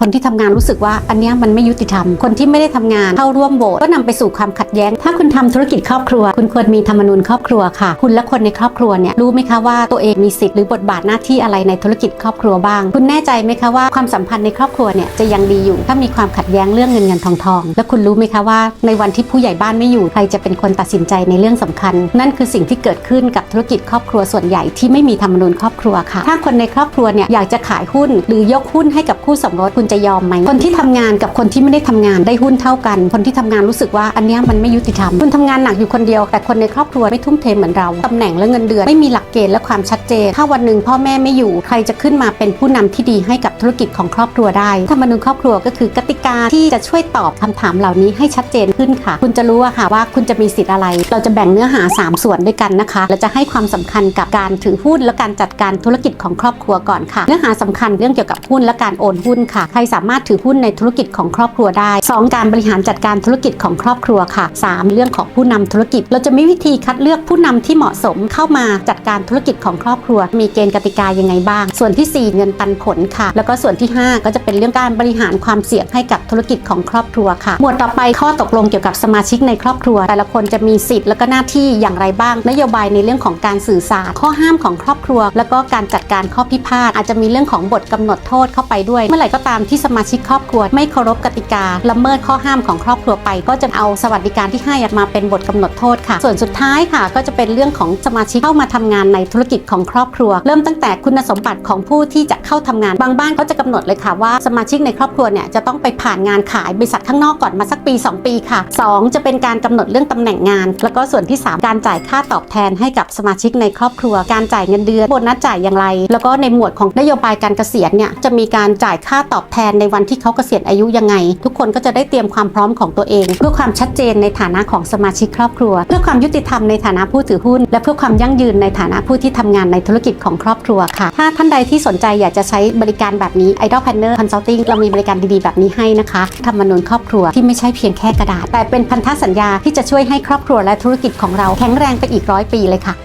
คนที่ทำงานรู้สึกว่าอันนี้มันไม่ยุติธรรม คนที่ไม่ได้ทำงานเข้าร่วมโหวตก็นำไปสู่ความขัดแย้ง ถ้าคุณทำธุรกิจครอบครัว คุณควรมีธรรมนูญครอบครัวค่ะ คุณและคนในครอบครัวเนี่ยรู้ไหมคะว่าตัวเองมีสิทธิ์หรือบทบาทหน้าที่อะไรในธุรกิจครอบครัวบ้าง คุณแน่ใจไหมคะว่าความสัมพันธ์ในครอบครัวเนี่ยจะยังดีอยู่ ถ้ามีความขัดแย้งเรื่องเงินเงินทองทอง แล้วคุณรู้ไหมคะว่าในวันที่ผู้ใหญ่บ้านไม่อยู่ใครจะเป็นคนตัดสินใจในเรื่องสำคัญ นั่นคือสิ่งที่เกิดขึ้นกับธุรกิจครอบครัวส่วนใหญ่ที่ไม่มีธรรมนูญครอบครัวค่ะ ถ้าคนในครอบครัวเนี่ยอยากจะขายหุ้น หรือยกหุ้นให้กับคู่สมรสคุณจะยอมไหมคนที่ทำงานกับคนที่ไม่ได้ทำงานได้หุ้นเท่ากัน คนที่ทำงานรู้สึกว่าอันนี้มันไม่ยุติธรรมคุณทำงานหนักอยู่คนเดียว แต่คนในครอบครัวไม่ทุ่มเทเหมือนเราตำแหน่งและเงินเดือนไม่มีหลักเกณฑ์และความชัดเจน ถ้าวันหนึ่งพ่อแม่ไม่อยู่ใครจะขึ้นมาเป็นผู้นำที่ดีให้กับธุรกิจของครอบครัวได้ธรรมนูญครอบครัวก็คือกติกาที่จะช่วยตอบคำถามเหล่านี้ให้ชัดเจนขึ้นค่ะ คุณจะรู้อะค่ะว่าคุณจะมีสิทธิ์อะไร เราจะแบ่งเนื้อหา 3 ส่วนด้วยกันนะคะเราจะให้ความสำคัญกับการถือหุ้นและการจัดการธุรกิจของครอบครัวก่อนค่ะ เนื้อหาสำคัญเรื่องเกี่ยวกับหุ้นและการโอนหุ้นค่ะรสามารถถือหุ้นในธุรกิจของครอบครัวได้ 2 การบริหารจัดการธุรกิจของครอบครัวค่ะ 3 เรื่องของผู้นำธุรกิจ เราจะมีวิธีคัดเลือกผู้นำที่เหมาะสมเข้ามาจัดการธุรกิจของครอบครัว มีเกณฑ์กติกายังไงบ้าง ส่วนทีสี่ 4 เงินปันผลค่ะ แล้วก็ส่วนที่ 5 ก็จะเป็นเรื่องการบริหารความเสี่ยงให้กับธุรกิจของครอบครัวค่ะ หมวดต่อไปข้อตกลงเกี่ยวกับสมาชิกในครอบครัว แต่ละคนจะมีสิทธิ์และก็หน้าที่อย่างไรบ้าง นโยบายในเรื่องของการสื่อสาร ข้อห้ามของครอบครัว แล้วก็การจัดการข้อพิพาทอาจจะมีเรื่องของบทกำหนดโทษเข้าไปด้วย เมื่อไหร่ก็ตามที่สมาชิกครอบครัวไม่เคารพกติกาละเมิดข้อห้ามของครอบครัวไป ก็จะเอาสวัสดิการที่ให้มาเป็นบทกำหนดโทษค่ะ ส่วนสุดท้ายค่ะ ก็จะเป็นเรื่องของสมาชิกเข้ามาทำงานในธุรกิจของครอบครัว เริ่มตั้งแต่คุณสมบัติของผู้ที่จะเข้าทำงานบางบ้านก็จะกำหนดเลยค่ะว่าสมาชิกในครอบครัวเนี่ยจะต้องไปผ่านงานขายบริษัทข้างนอกก่อนมาสักปี 2 ปีค่ะ 2 จะเป็นการกำหนดเรื่องตำแหน่งงาน แล้วก็ส่วนที่ 3 การจ่ายค่าตอบแทนให้กับสมาชิกในครอบครัว การจ่ายเงินเดือนโบนัสจ่ายอย่างไร แล้วก็ในหมวดของนโยบายการเกษียณเนี่ยจะมีการจ่ายค่าตอบแทนในวันที่เขาเกษียณอายุยังไง ทุกคนก็จะได้เตรียมความพร้อมของตัวเอง เพื่อความชัดเจนในฐานะของสมาชิกครอบครัว เพื่อความยุติธรรมในฐานะผู้ถือหุ้น และเพื่อความยั่งยืนในฐานะผู้ที่ทำงานในธุรกิจของครอบครัวค่ะ ถ้าท่านใดที่สนใจอยากจะใช้บริการแบบนี้ Idol Planner Consulting เรามีบริการดีๆแบบนี้ให้นะคะธรรมนูญครอบครัวที่ไม่ใช่เพียงแค่กระดาษ แต่เป็นพันธสัญญาที่จะช่วยให้ครอบครัวและธุรกิจของเราแข็งแรงไปอีกร้อยปีเลยค่ะ